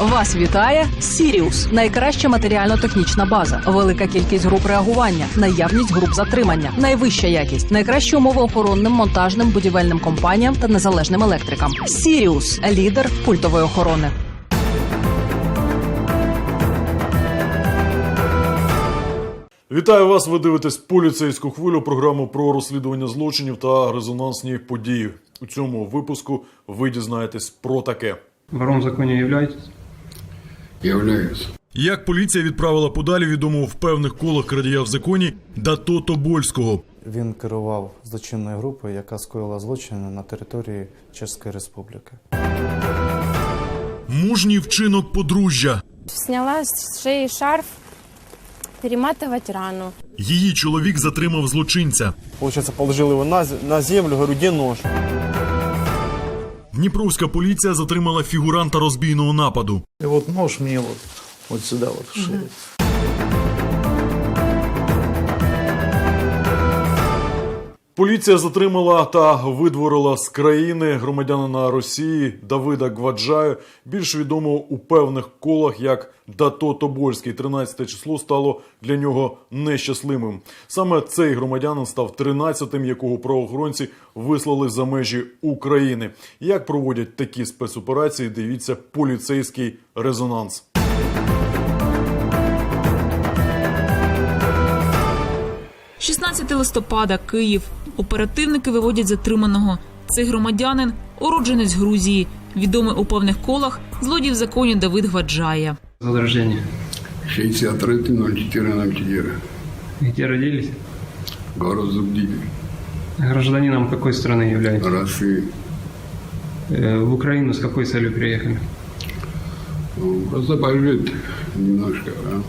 Вас вітає Сіріус, найкраща матеріально-технічна база, велика кількість груп реагування, наявність груп затримання, найвища якість, найкращі умови охоронним, монтажним, будівельним компаніям та незалежним електрикам. Сіріус лідер пультової охорони. Вітаю вас. Ви дивитесь поліцейську хвилю, програму про розслідування злочинів та резонансні події. У цьому випуску ви дізнаєтесь про таке. Вором в законе являетесь? Являюсь. Як поліція відправила подалі відомого в певних колах крадія в законі Дато Тобольського. Він керував злочинною групою, яка скоїла злочини на території Чеської Республіки. Мужній вчинок подружжя. Сняла с шеи шарф, перематывать рану. Її чоловік затримав злочинця. Получается, положил его на, з- на землю, говорю, где нож? Дніпровська поліція затримала фігуранта розбійного нападу. І от нож мені от, от сюди от в шею. Поліція затримала та видворила з країни громадянина Росії Давида Гваджаю, більш відомого у певних колах як Дато Тобольський. 13 число стало для нього нещасливим. Саме цей громадянин став 13-тим, якого правоохоронці вислали за межі України. Як проводять такі спецоперації? Дивіться поліцейський резонанс. – 16 листопада, Київ. Оперативники виводять затриманого. Цей громадянин – уродженець Грузії, відомий у певних колах злодій в законі Давид Гваджая. Год рождения. 63.04.04. Где родились? Город Зубдитель. Гражданином какой страны являетесь? России. Э, В Украину с какой целью приехали? Ну, просто пожить немножко, а?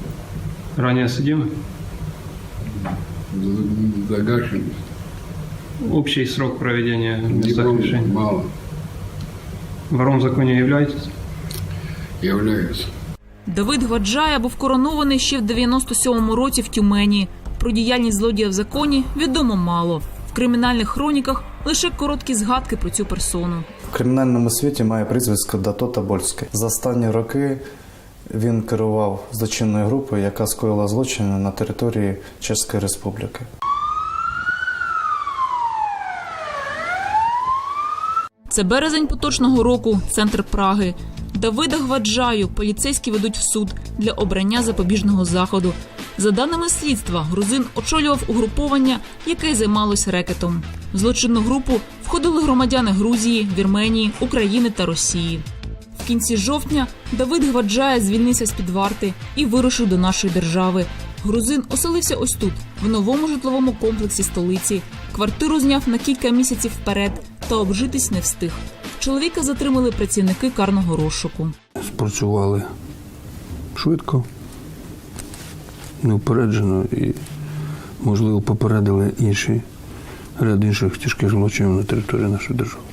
Ранее судимы? За- Загашенность. Общий срок проведения помню, мало. Вором в законе являетесь? Являюсь. Давид Гваджая був коронований ще в 97-му році в Тюмені. Про діяльність злодія в законі відомо мало. В кримінальних хроніках лише короткі згадки про цю персону. В кримінальному світі має прізвисько Дато Тобольський. За останні роки він керував злочинною групою, яка скоїла злочини на території Чеської Республіки. Це березень поточного року, центр Праги. Давида Гваджаю поліцейські ведуть в суд для обрання запобіжного заходу. За даними слідства, грузин очолював угруповання, яке займалось рекетом. В злочинну групу входили громадяни Грузії, Вірменії, України та Росії. В кінці жовтня Давид Гваджая звільнився з під варти і вирушив до нашої держави. Грузин оселився ось тут, в новому житловому комплексі столиці. Квартиру зняв на кілька місяців вперед та обжитись не встиг. Чоловіка затримали працівники карного розшуку. спрацювали швидко, неупереджено і, можливо, попередили інші ряд інших тяжких злочинів на території нашої держави.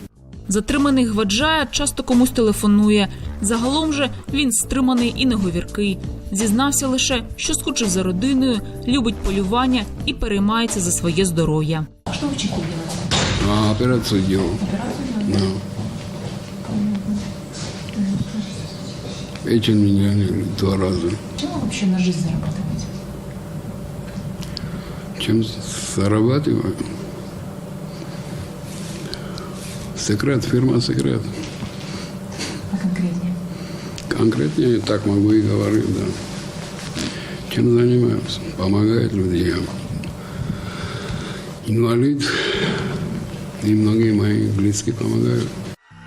Затриманий Гваджая часто комусь телефонує. Загалом же він стриманий і неговіркий. Зізнався лише, що скучив за родиною, любить полювання і переймається за своє здоров'я. А операцию делал. Да. Печень меня не- два раза. Чем вы вообще на жизнь зарабатываете? Чем зарабатываю? Секрет, фирма секрет. А конкретнее? Конкретнее так могу и говорить, да. Чем занимаюсь? Помогает людям. Инвалид и многие мои близкие помогают.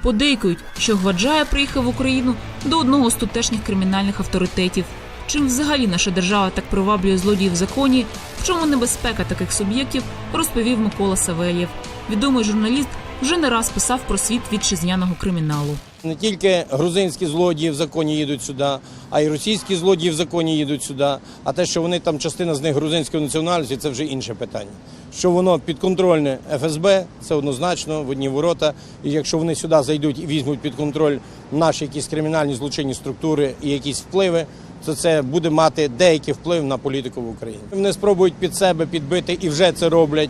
Подейкують, що Гваджая приїхав в Україну до одного з тутешніх кримінальних авторитетів. Чим взагалі наша держава так приваблює злодіїв в законі, в чому небезпека таких суб'єктів, розповів Микола Савельєв. Відомий журналіст вже не раз писав про світ вітчизняного криміналу. Не тільки грузинські злодії в законі їдуть сюди, а й російські злодії в законі їдуть сюди. А те, що вони там частина з них грузинської національності, це вже інше питання. Що воно підконтрольне ФСБ, це однозначно в одні ворота. І якщо вони сюди зайдуть і візьмуть під контроль наші якісь кримінальні злочинні структури і якісь впливи, то це буде мати деякий вплив на політику в Україні. Вони спробують під себе підбити і вже це роблять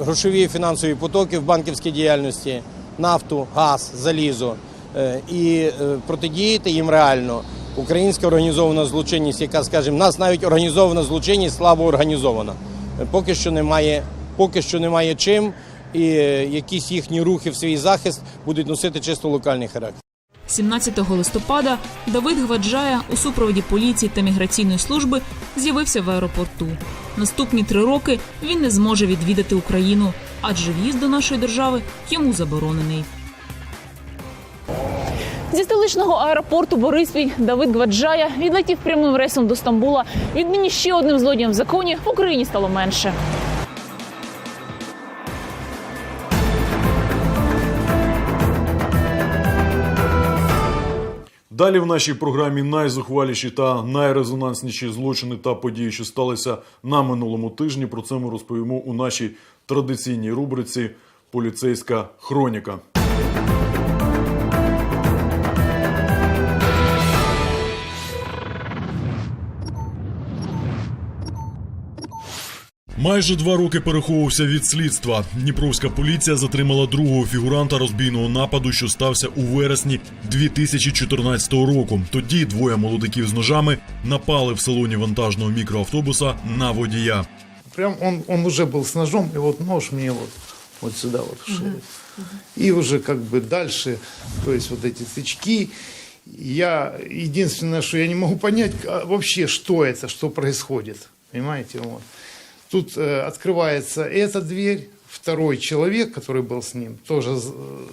грошові і фінансові потоки в банківській діяльності, нафту, газ, залізо. е, і е, протидіяти їм реально. Українська організована злочинність, яка, скажімо, нас навіть організована злочинність слабо організована. Е, Поки що немає, поки що немає чим, і е, якісь їхні рухи в свій захист будуть носити чисто локальний характер. 17 листопада Давид Гваджая у супроводі поліції та міграційної служби з'явився в аеропорту. Наступні три роки він не зможе відвідати Україну, адже в'їзд до нашої держави йому заборонений. Зі столичного аеропорту Бориспіль Давид Гваджая відлетів прямим рейсом до Стамбула. Віднині ще одним злодієм в законі в Україні стало менше. Далі в нашій програмі найзухваліші та найрезонансніші злочини та події, що сталися на минулому тижні. Про це ми розповімо у нашій традиційній рубриці Поліцейська хроніка. Майже два роки переховувався від слідства. Дніпровська поліція затримала другого фігуранта розбійного нападу, що стався у вересні 2014 року. Тоді двоє молодиків з ножами напали в салоні вантажного мікроавтобуса на водія. Прям он, он уже был с ножом, и вот нож мне вот, вот сюда вот в шею. И уже как бы дальше, то есть вот эти тычки. Я, единственное, что я не могу понять а вообще, что это, что происходит. Понимаете, вот. Тут э, открывается эта дверь, второй человек, который был с ним, тоже с, э,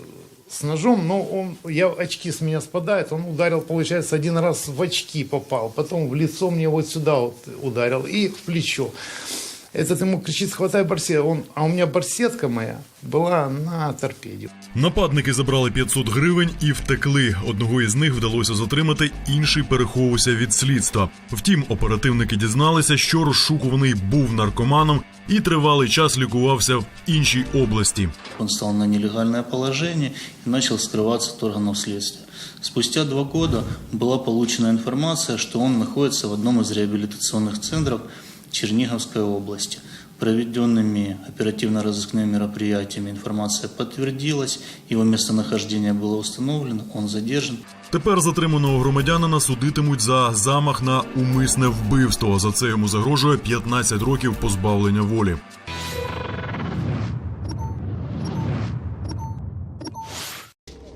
с ножом, но он, я, очки с меня спадают, он ударил, получается, один раз в очки попал, потом в лицо мне вот сюда вот ударил и в плечо. Этот ему кричит, схватай барсет. Он, а у меня барсетка моя была на торпеде. Нападники забрали 500 гривень і втекли. Одного із них вдалося затримати, інший переховувався від слідства. Втім, оперативники дізналися, що розшукуваний був наркоманом і тривалий час лікувався в іншій області. Он стал на нелегальное положение и начал скрываться от органов следствия. Спустя два года была получена информация, что он находится в одном из реабилитационных центров Черниговской области. Проведенными оперативно-розыскными мероприятиями информация подтвердилась, его местонахождение было установлено, он задержан. Тепер затриманого громадянина судитимуть за замах на умисне вбивство. За це йому загрожує 15 років позбавлення волі.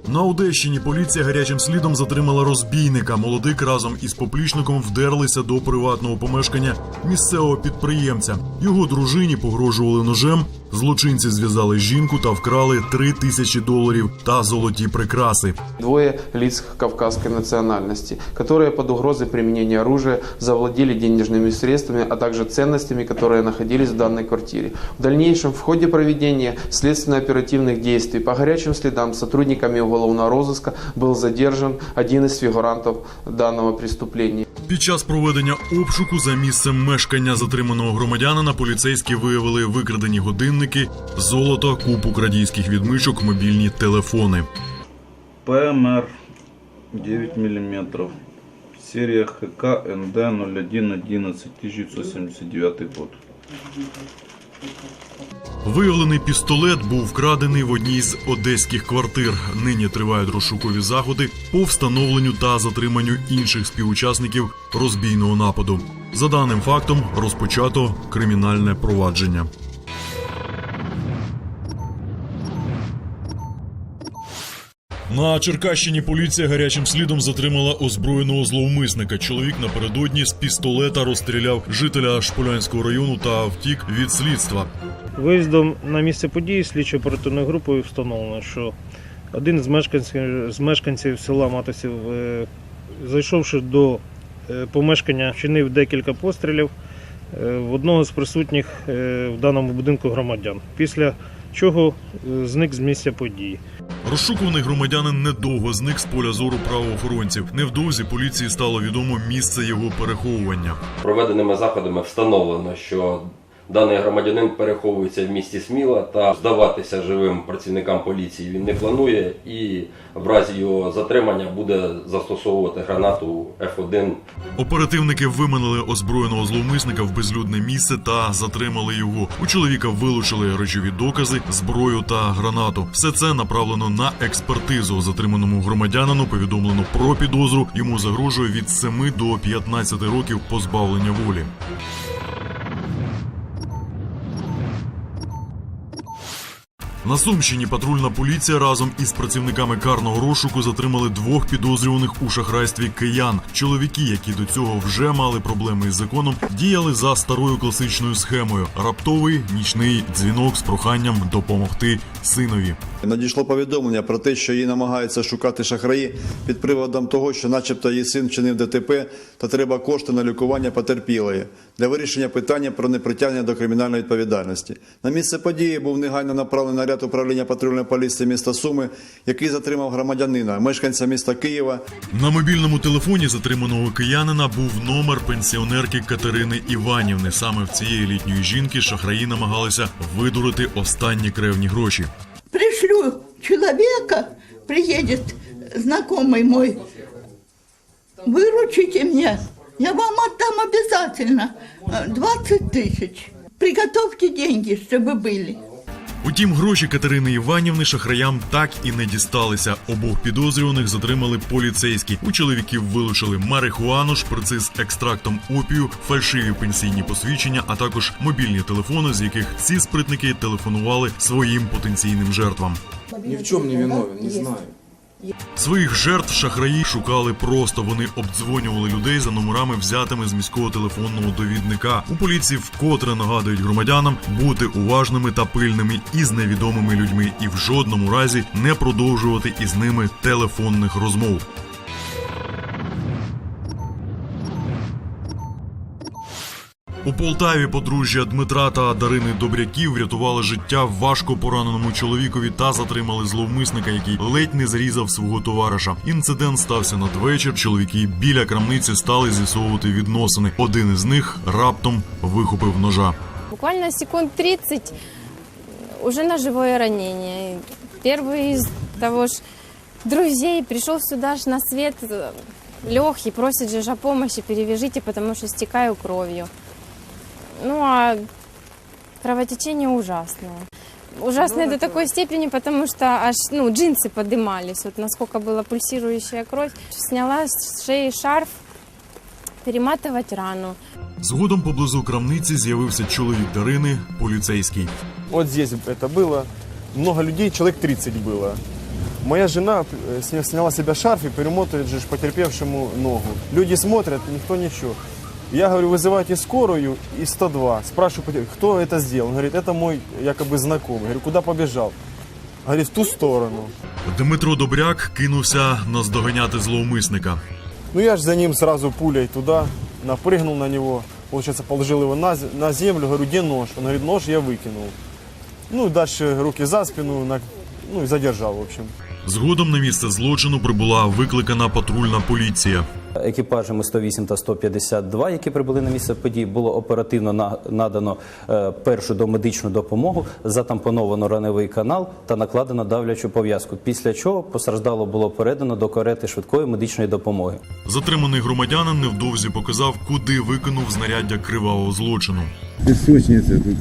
На Одещині поліція гарячим слідом затримала розбійника. Молодик разом із поплічником вдерлися до приватного помешкання місцевого підприємця. Його дружині погрожували ножем. Злочинці зв'язали жінку та вкрали 3 тисячі доларів та золоті прикраси. Двое лиц кавказской национальности, которые под угрозой применения оружия завладели денежными средствами, а также ценностями, которые находились в данной квартире. В дальнейшем в ходе проведения следственно-оперативных действий по горячим следам сотрудниками уголовного розыска был задержан один из фигурантов данного преступления. Під час проведення обшуку за місцем мешкання затриманого громадянина поліцейські виявили викрадені годинники, золото, купу крадійських відмичок, мобільні телефони. ПМР 9 мм. Серия ХК НД 0111 1979 год. Виявлений пістолет був вкрадений в одній з одеських квартир. Нині тривають розшукові заходи по встановленню та затриманню інших співучасників розбійного нападу. За даним фактом розпочато кримінальне провадження. На Черкащині поліція гарячим слідом затримала озброєного зловмисника. Чоловік напередодні з пістолета розстріляв жителя Шполянського району та втік від слідства. Виїздом на місце події слідчо оперативною групою встановлено, що один з мешканців, з мешканців села Матосів, е, зайшовши до е, помешкання, вчинив декілька пострілів е, в одного з присутніх в даному будинку громадян. Після чого е, зник з місця події. Розшукуваний громадянин недовго зник з поля зору правоохоронців. Невдовзі поліції стало відомо місце його переховування. Проведеними заходами встановлено, що Даний громадянин переховується в місті Сміла та здаватися живим працівникам поліції він не планує і в разі його затримання буде застосовувати гранату F1 Оперативники виманили озброєного зловмисника в безлюдне місце та затримали його. У чоловіка вилучили речові докази, зброю та гранату. Все це направлено на експертизу. Затриманому громадянину повідомлено про підозру. Йому загрожує від 7 до 15 років позбавлення волі. На Сумщині патрульна поліція разом із працівниками карного розшуку затримали двох підозрюваних у шахрайстві киян. Чоловіки, які до цього вже мали проблеми із законом, діяли за старою класичною схемою: раптовий нічний дзвінок з проханням допомогти синові. Надійшло повідомлення про те, що її намагаються шукати шахраї під приводом того, що, начебто, її син вчинив ДТП та треба кошти на лікування потерпілої для вирішення питання про непритягнення до кримінальної відповідальності. На місце події був негайно направлений наряд управління патрульної поліції міста Суми, який затримав громадянина, мешканця міста Києва, На мобільному телефоні затриманого киянина був номер пенсіонерки Катерини Іванівни. Саме в цієї літньої жінки шахраї намагалися видурити останні кревні гроші. пришлю человека, приедет знакомый мой, выручите мне, я вам отдам обязательно э, 20 тысяч. Приготовьте деньги, чтобы были. Утім, гроші Катерини Іванівни шахраям так і не дісталися. Обох підозрюваних затримали поліцейські. У чоловіків вилучили марихуану, шприци з екстрактом опію, фальшиві пенсійні посвідчення, а також мобільні телефони, з яких ці спритники телефонували своїм потенційним жертвам. Ні в чому не виновен, не знаю. Своїх жертв шахраї шукали просто. Вони обдзвонювали людей за номерами, взятими з міського телефонного довідника. У поліції вкотре нагадують громадянам бути уважними та пильними із невідомими людьми і в жодному разі не продовжувати із ними телефонних розмов. У Полтаві подружжя Дмитра та Дарини Добряків врятували життя важко пораненому чоловікові та затримали зловмисника, який ледь не зрізав свого товариша. Інцидент стався надвечір. Чоловіки біля крамниці стали з'ясовувати відносини. Один із них раптом вихопив ножа. Буквально секунд 30 уже ножевое ранение. Первый из того ж друзей пришел сюда ж на свет, э, лег и просит же о помощи, перевяжите, потому что кровью. Ну а кровотечение ужасное. Ужасное до такой степени, потому что аж ну, джинсы подымались, вот насколько была пульсирующая кровь. Сняла с шеи шарф, перематывать рану. Згодом поблизу крамниці з'явився чоловік Дарини, поліцейський. Вот здесь это было. Много людей, человек 30 было. Моя жена э, сня- сняла с себя шарф и перемотывает же ж потерпевшему ногу. Люди смотрят, никто ничего. Я говорю, вызывайте скорую и 102. Спрашиваю, потер- кто это сделал? Он говорит, это мой якобы знакомый. говорю, куда побежал? Говорит, в ту сторону. Дмитро Добряк кинувся наздоганяти зловмисника. Ну я же за ним сразу пулей туда, напрыгнул на него. Получается, положил его на, з- на землю, говорю, где нож? Он говорит, нож я выкинул. Ну, дальше руки за спину, на- ну и задержал, в общем. Згодом на місце злочину прибула викликана патрульна поліція. Екіпажами 108 та 152, які прибули на місце події, було оперативно на- надано е, першу домедичну допомогу, затампоновано раневий канал та накладено давлячу пов'язку. Після чого постраждало було передано до карети швидкої медичної допомоги. Затриманий громадянин невдовзі показав, куди викинув знаряддя кривавого злочину. Песочница тут.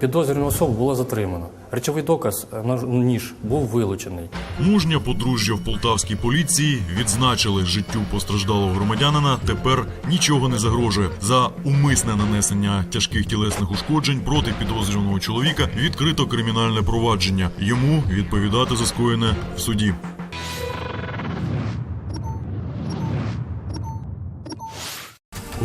Підозрювану особу було затримано. Речовий доказ е, ніж був вилучений. Мужнє подружжя в полтавській поліції відзначили життю постраждалого громадянина. Тепер нічого не загрожує. За умисне нанесення тяжких тілесних ушкоджень проти підозрюваного чоловіка відкрито кримінальне провадження. Йому відповідати за скоєне в суді.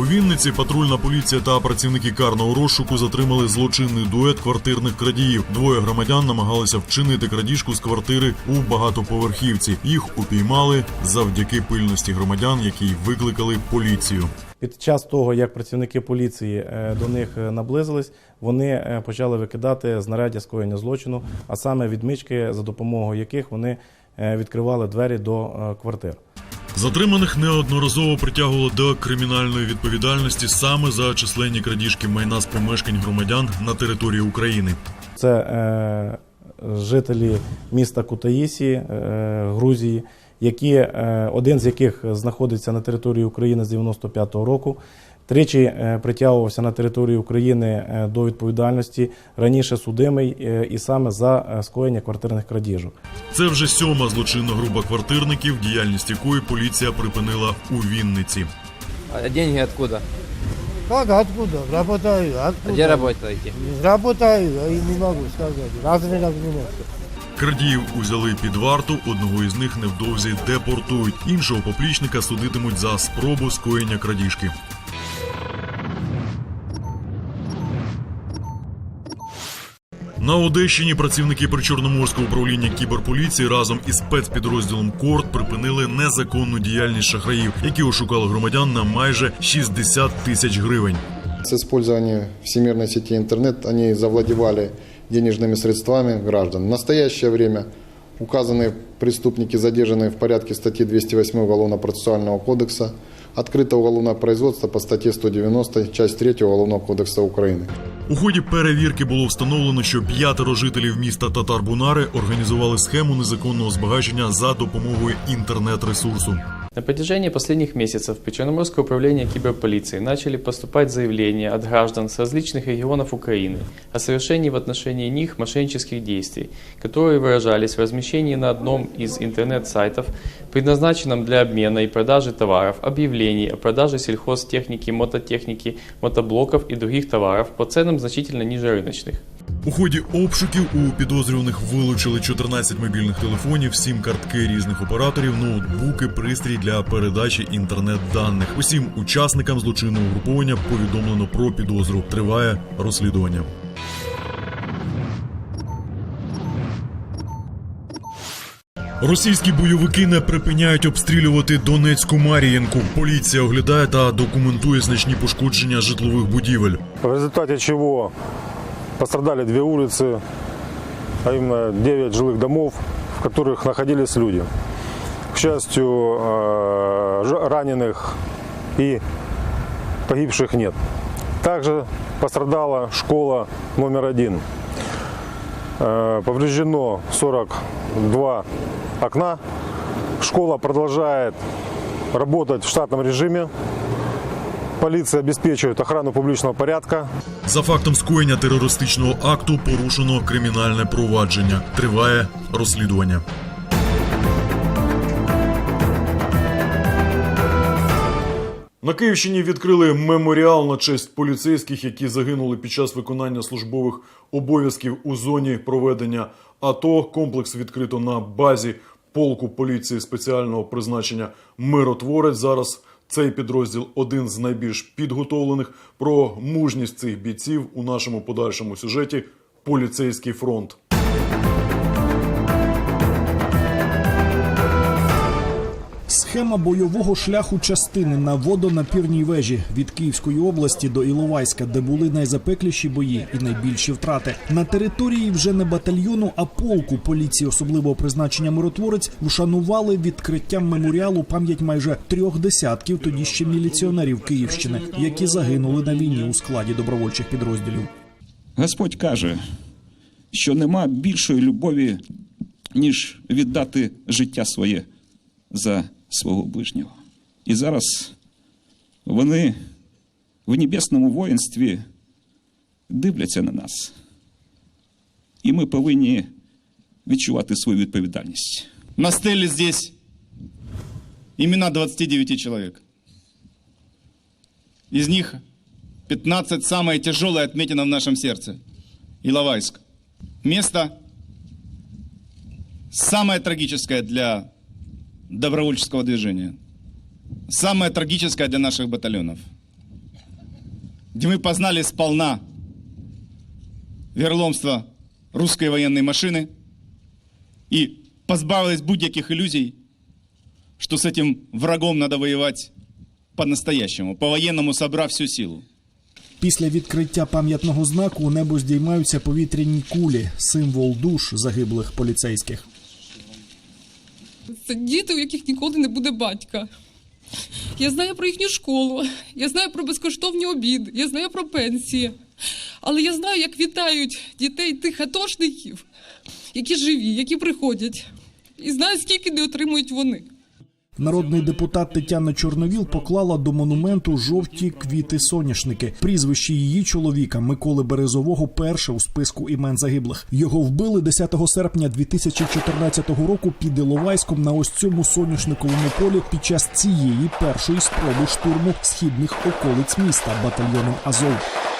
У Вінниці патрульна поліція та працівники карного розшуку затримали злочинний дует квартирних крадіїв. Двоє громадян намагалися вчинити крадіжку з квартири у багатоповерхівці. Їх упіймали завдяки пильності громадян, які викликали поліцію. Під час того, як працівники поліції е, до них е, наблизились, вони е, почали викидати знаряддя скоєння злочину, а саме відмички, за допомогою яких вони відкривали двері до квартир. Затриманих неодноразово притягували до кримінальної відповідальності саме за численні крадіжки майна з помешкань громадян на території України. Це е, жителі міста Кутаїсі, е, Грузії, які, е, один з яких знаходиться на території України з 95-го року. Тричі е, притягувався на території України е, до відповідальності раніше судимий е, і саме за скоєння квартирних крадіжок. Це вже сьома злочинна група квартирників, діяльність якої поліція припинила у Вінниці. А деньги откуда? Как откуда? Работаю. Откуда? Где работаете? Работаю, я и не могу сказать. Не могу. Крадіїв узяли під варту, одного із них невдовзі депортують. Іншого поплічника судитимуть за спробу скоєння крадіжки. На Одещині працівники Причорноморського управління кіберполіції разом із спецпідрозділом Корт припинили незаконну діяльність шахраїв, які ошукали громадян на майже 60 тисяч гривень. С использованием всемирной сети интернет они завладевали денежными средствами граждан. В настоящее время указанные преступники задержаны в порядке статьи 208 Уголовно-процессуального кодекса. Открыто уголовное производство по статье 190, часть 3 Уголовного кодекса Украины. У ході перевірки було встановлено, що п'ятеро жителів міста Татарбунари організували схему незаконного збагачення за допомогою інтернет-ресурсу. На протяжении последних месяцев в Причерноморское управление киберполиции начали поступать заявления от граждан с различных регионов Украины о совершении в отношении них мошеннических действий, которые выражались в размещении на одном из интернет-сайтов, предназначенном для обмена и продажи товаров, объявлений о продаже сельхозтехники, мототехники, мотоблоков и других товаров по ценам значительно ниже рыночных. У ході обшуків у підозрюваних вилучили 14 мобільних телефонів, 7 картки різних операторів, ноутбуки, пристрій для передачі інтернет-даних. Усім учасникам злочинного угруповання повідомлено про підозру. Триває розслідування. Російські бойовики не припиняють обстрілювати Донецьку Маріїнку. Поліція оглядає та документує значні пошкодження житлових будівель. В результате чего пострадали две улицы, а именно 9 жилых домов, в которых находились люди. К счастью, э, раненых и погибших нет. Также пострадала школа номер один. Э, Повреждено 42 окна. Школа продолжает работать в штатном режиме. Полиция обеспечивает охрану публичного порядка. За фактом скоєння терористичного акту порушено кримінальне провадження. Триває розслідування. На Київщині відкрили меморіал на честь поліцейських, які загинули під час виконання службових обов'язків у зоні проведення АТО. Комплекс відкрито на базі полку поліції спеціального призначення Миротворець. Зараз цей підрозділ один з найбільш підготовлених. Про мужність цих бійців у нашому подальшому сюжеті Поліцейський фронт. Схема бойового шляху частини на водонапірній вежі від Київської області до Іловайська, де були найзапекліші бої і найбільші втрати. На території вже не батальйону, а полку поліції особливого призначення миротворець вшанували відкриттям меморіалу пам'ять майже трьох десятків тоді ще міліціонерів Київщини, які загинули на війні у складі добровольчих підрозділів. Господь каже, що нема більшої любові, ніж віддати життя своє за свого ближнього. І зараз вони в небесному воїнстві дивляться на нас. І ми повинні відчувати свою відповідальність. На стеле здесь имена 29 человек. Из них 15 самое тяжелое отметено в нашем сердце. Иловайск. Место самое трагическое для добровольческого движения. Самое трагическое для наших батальонов. Где мы познали сполна верломство русской военной машины и позбавились будь-яких иллюзий, что с этим врагом надо воевать по-настоящему, по-военному собрав всю силу. Після відкриття пам'ятного знаку у небо здіймаються повітряні кулі, символ душ загиблих поліцейських. Це діти, у яких ніколи не буде батька. Я знаю про їхню школу, я знаю про безкоштовні обіди, я знаю про пенсії. Але я знаю, як вітають дітей тих атошників, які живі, які приходять. І знаю, скільки не отримують вони. Народний депутат Тетяна Чорновіл поклала до монументу жовті квіти соняшники. Прізвище її чоловіка Миколи Березового перше у списку імен загиблих. Його вбили 10 серпня 2014 року під Іловайськом на ось цьому соняшниковому полі під час цієї першої спроби штурму східних околиць міста батальйоном Азов.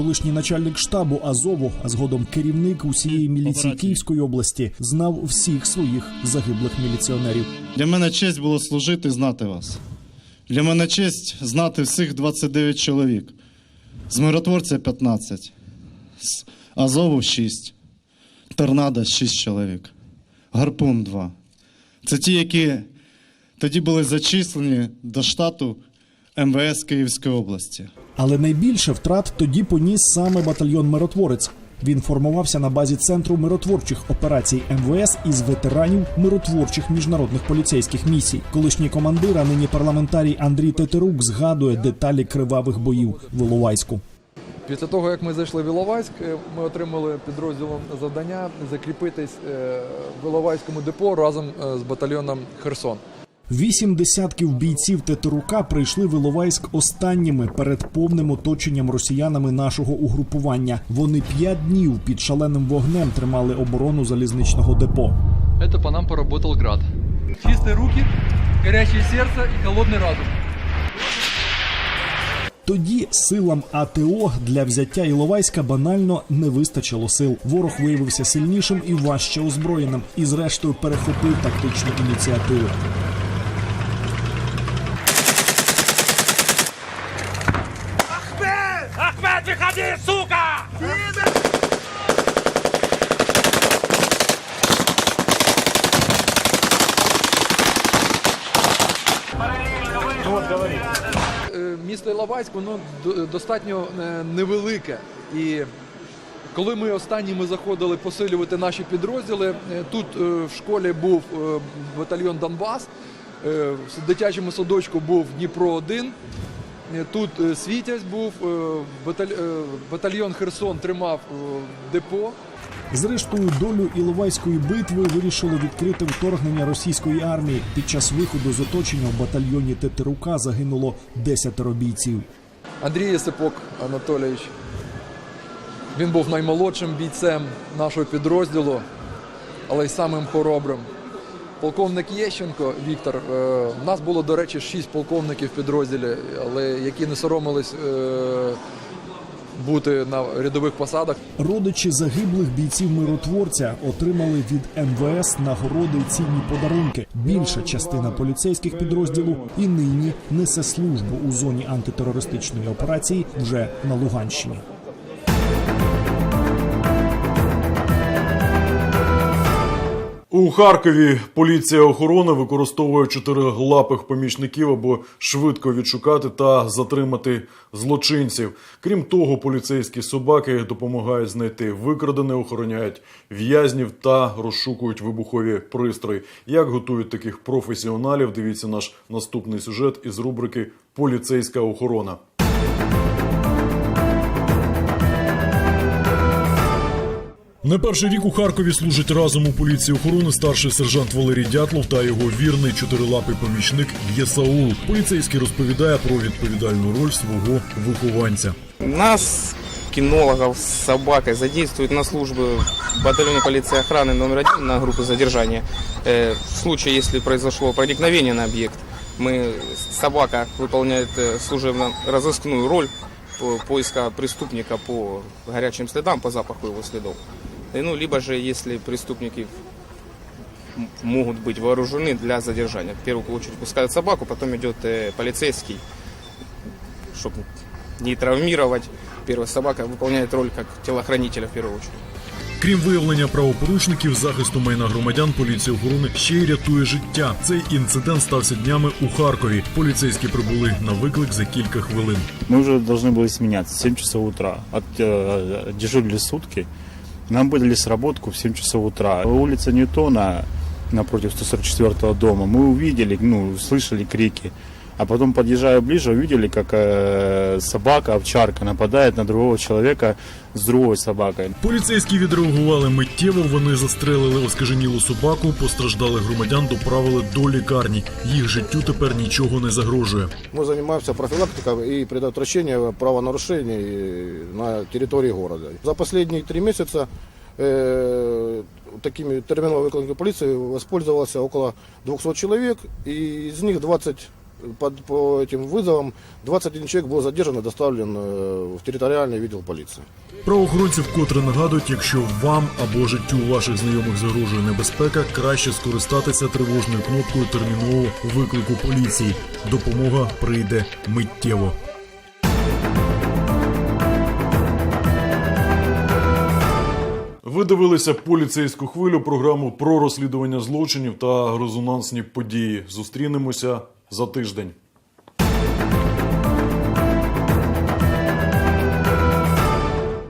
Колишній начальник штабу Азову, а згодом керівник усієї міліції Київської області, знав всіх своїх загиблих міліціонерів. Для мене честь було служити і знати вас. Для мене честь знати всіх 29 чоловік. З миротворця 15, з Азову 6, Торнадо 6 чоловік, Гарпун 2. Це ті, які тоді були зачислені до штату МВС Київської області. Але найбільше втрат тоді поніс саме батальйон Миротворець. Він формувався на базі центру миротворчих операцій МВС із ветеранів миротворчих міжнародних поліцейських місій. Колишній командир, а нині парламентарій Андрій Тетерук згадує деталі кривавих боїв в Іловайську. Після того, як ми зайшли в Іловайськ, е, ми отримали підрозділом завдання закріпитись е, в Іловайському депо разом е, з батальйоном Херсон. Вісім десятків бійців Тетерука прийшли в Іловайськ останніми перед повним оточенням росіянами нашого угрупування. Вони п'ять днів під шаленим вогнем тримали оборону залізничного депо. Это по нам поработал град. Чистые руки, горячее сердце и холодный разум. Тоді силам АТО для взяття Іловайська банально не вистачило сил. Ворог виявився сильнішим і важче озброєним, і зрештою перехопив тактичну ініціативу. Выходи, сука! Е, Місто Іловайськ, воно достатньо е, невелике. І коли ми останніми заходили посилювати наші підрозділи, е, тут в школі був батальйон Донбас, в дитячому садочку був Дніпро 1 Е, Тут е, Світязь був, е, баталь- е, батальйон Херсон тримав е, депо. Зрештою, долю Іловайської битви вирішило відкрите вторгнення російської армії. Під час виходу з оточення в батальйоні Тетерука загинуло десятеро бійців. Андрій Єсипок Анатолійович. Він був наймолодшим бійцем нашого підрозділу, але й самим хоробрим. Полковник Єщенко Віктор. е, У нас було, до речі, шість полковників в підрозділі, але які не соромились е, бути на рядових посадах. Родичі загиблих бійців миротворця отримали від МВС нагороди й цінні подарунки. Більша частина поліцейських підрозділу і нині несе службу у зоні антитерористичної операції вже на Луганщині. У Харкові поліція охорони використовує чотирилапих помічників, аби швидко відшукати та затримати злочинців. Крім того, поліцейські собаки допомагають знайти викрадене, охороняють в'язнів та розшукують вибухові пристрої. Як готують таких професіоналів? Дивіться наш наступний сюжет із рубрики Поліцейська охорона. Не перший рік у Харкові служить разом у поліції охорони старший сержант Валерій Дятлов та його вірний чотирилапий помічник Єсаул. Поліцейський розповідає про відповідальну роль свого вихованця. Нас, кинологов с собакой, задействуют на службу в батальоне полиции охраны номер один на группу задержания. Э, В случае, если произошло проникновение на объект, мы, собака выполняет э, служебно-розыскную роль по поиска преступника по горячим следам, по запаху его следов. И, Ну, либо же, если преступники м- могут быть вооружены для задержания. В первую очередь пускают собаку, потом идет э, полицейский, чтобы не травмировать. Первая собака выполняет роль как телохранителя в первую очередь. Крім виявлення правопорушників, захисту майна громадян, поліція охорони ще й рятує життя. Цей інцидент стався днями у Харкові. Поліцейські прибули на виклик за кілька хвилин. Мы уже должны были сменяться в 7 часов утра. От, э, дежурили сутки. Нам выдали сработку в 7 часов утра. Улица Ньютона напротив 144 дома. Мы увидели, ну, слышали крики. А потом, подъезжая ближе, увидели, как э, собака, овчарка нападает на другого человека с другой собакой. Поліцейські відреагували миттєво. Вони застрелили оскаженілу собаку. Постраждалих громадян доправили до лікарні. Їх життю тепер нічого не загрожує. Мы занимаемся профилактикой и предотвращением правонарушений на территории города. За последние три месяца э, такими терминовыми выкладками полиции воспользовалось около 200 человек, и из них 20 под, по этим вызовам 21 человек был задержан и доставлен э, в территориальный відділ полиции. Правоохоронці вкотре нагадують, якщо вам або життю ваших знайомих загрожує небезпека, краще скористатися тривожною кнопкою термінового виклику поліції. Допомога прийде миттєво. Ви дивилися поліцейську хвилю, програму про розслідування злочинів та резонансні події. Зустрінемося за тиждень.